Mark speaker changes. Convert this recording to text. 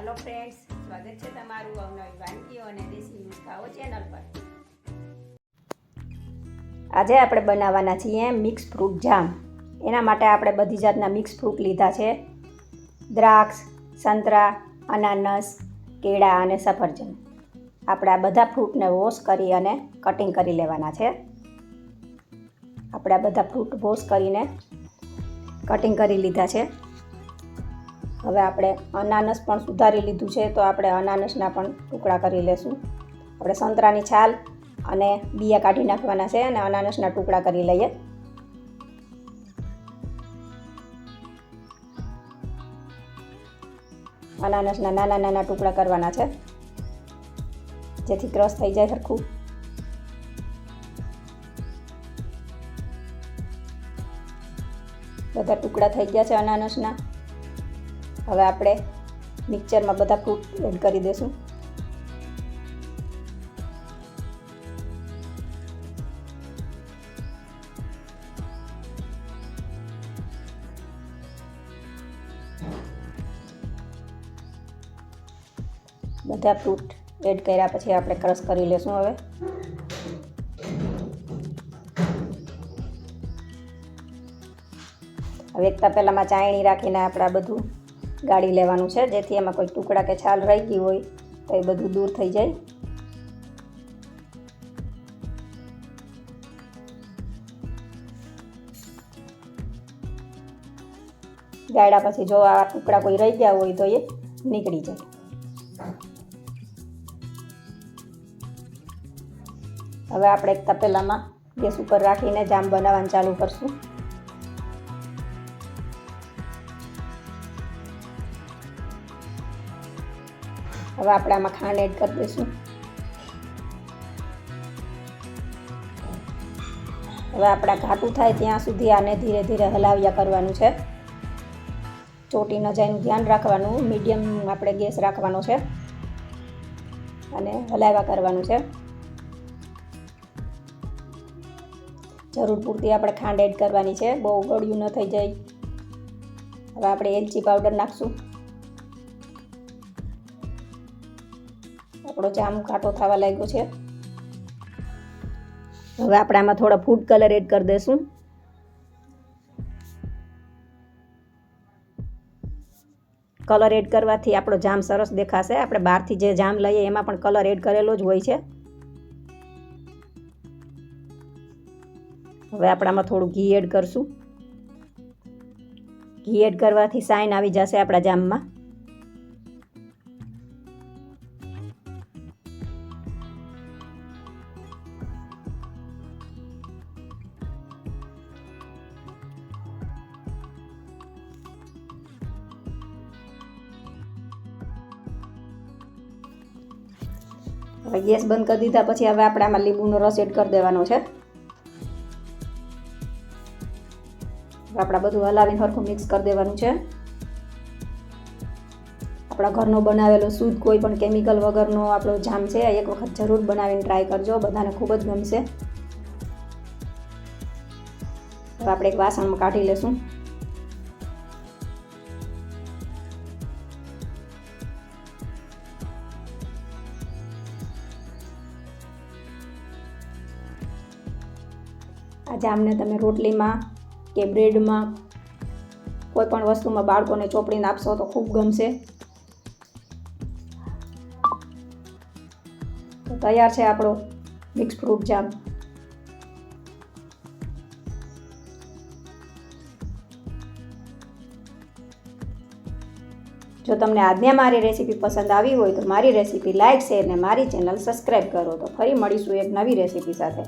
Speaker 1: Hello friends સ્વાગત છે તમારું અવનવી વાનગીઓ અને દેશી નુસ્ખાઓ ચેનલ પર. આજે આપણે બનાવવાના છીએ મિક્સ ફ્રૂટ જામ એના માટે આપણે બધી જાતના મિક્સ ફ્રૂટ લીધા છે. દ્રાક્ષ, સંતરા, અનાનસ, કેળા અને સફરજન. આપણે આ બધા ફ્રૂટને વોશ કરી અને કટિંગ કરી લેવાના છે. આપણે આ બધા ફ્રૂટ વોશ કરીને કટિંગ કરી લીધા છે. હવે આપણે અનાનસ પણ સુધારી લીધું છે, તો આપણે અનાનસના પણ ટુકડા કરી લેશું. આપણે સંતરાની છાલ અને બિયા કાઢી નાખવાના છે અને અનાનસના ટુકડા કરી લઈએ. અનાનસના નાના નાના ટુકડા કરવાના છે. જેથી ક્રશ થઈ જાય સરખું. બધા ટુકડા થઈ ગયા છે અનાનસના. હવે આપણે મિક્સરમાં બધા ફ્રૂટ એડ કરી દઈશું બધા ફ્રૂટ એડ કર્યા પછી આપણે ક્રશ કરી લેશું હવે. હવે એકતા પહેલાંમાં ચાયણી રાખીને આપણે આ બધું ગાળી લેવાનું છે, જેથી એમાં કોઈ ટુકડા કે છાલ રહી ગઈ હોય તો એ બધું દૂર થઈ જાય. ગાળ્યા પછી જો આ ટુકડા કોઈ રહી ગયા હોય તો એ નીકળી જાય. હવે આપણે એક તપેલામાં ગેસ ઉપર રાખીને જામ બનાવવાનું ચાલુ કરશું. હવે આપણે આમાં ખાંડ એડ કરી દઈશું. હવે આપણા ઘાટું થાય ત્યાં સુધી આને ધીરે ધીરે હલાવ્યા કરવાનું છે. ચોટી ન જાય ધ્યાન રાખવાનું મીડિયમ આપણે ગેસ રાખવાનો છે. અને હલાવ્યા કરવાનું છે. જરૂર પૂરતી આપણે ખાંડ એડ કરવાની છે, બહુ ગળ્યું ન થઈ જાય. હવે આપણે એલચી પાવડર નાખશું. આપણો જામ કાટો થવા લાગ્યો છે. હવે આપણે આમાં થોડો ફૂડ કલર એડ કરી દઈશું. કલર એડ કરવાથી આપણો જામ સરસ દેખાશે. આપણે બહારથી જે જામ લઈએ એમાં પણ કલર એડ કરેલો જ હોય છે. હવે આપણે આમાં થોડું ઘી એડ કરશું. ઘી એડ કરવાથી સાઈન આવી જશે આપણા જામમાં. હવે ગેસ બંધ કરી દીધા પછી હવે આપણે આમાં લીંબુનો રસ એડ કરી દેવાનો છે. આપણા બધું હલાવીને સરખું મિક્સ કરી દેવાનું છે. આપણા ઘરનો બનાવેલો શુદ્ધ કોઈ પણ કેમિકલ વગરનો આપણો જામ છે, એક વખત જરૂર બનાવીને ટ્રાય કરજો, બધાને ખૂબ જ ગમશે. હવે આપણે એક વાસણમાં કાઢી લેશું. આ જામને તમે રોટલીમાં કે બ્રેડમાં કોઈ પણ વસ્તુમાં બાળકોને ચોપડીને આપશો તો ખૂબ ગમશે. તો તૈયાર છે આપણો મિક્સ ફ્રૂટ જામ. જો તમને આજને મારી રેસીપી પસંદ આવી હોય તો મારી રેસીપી લાઇક શેર ને મારી ચેનલ સબસ્ક્રાઈબ કરો. તો ફરી મળીશું એક નવી રેસીપી સાથે.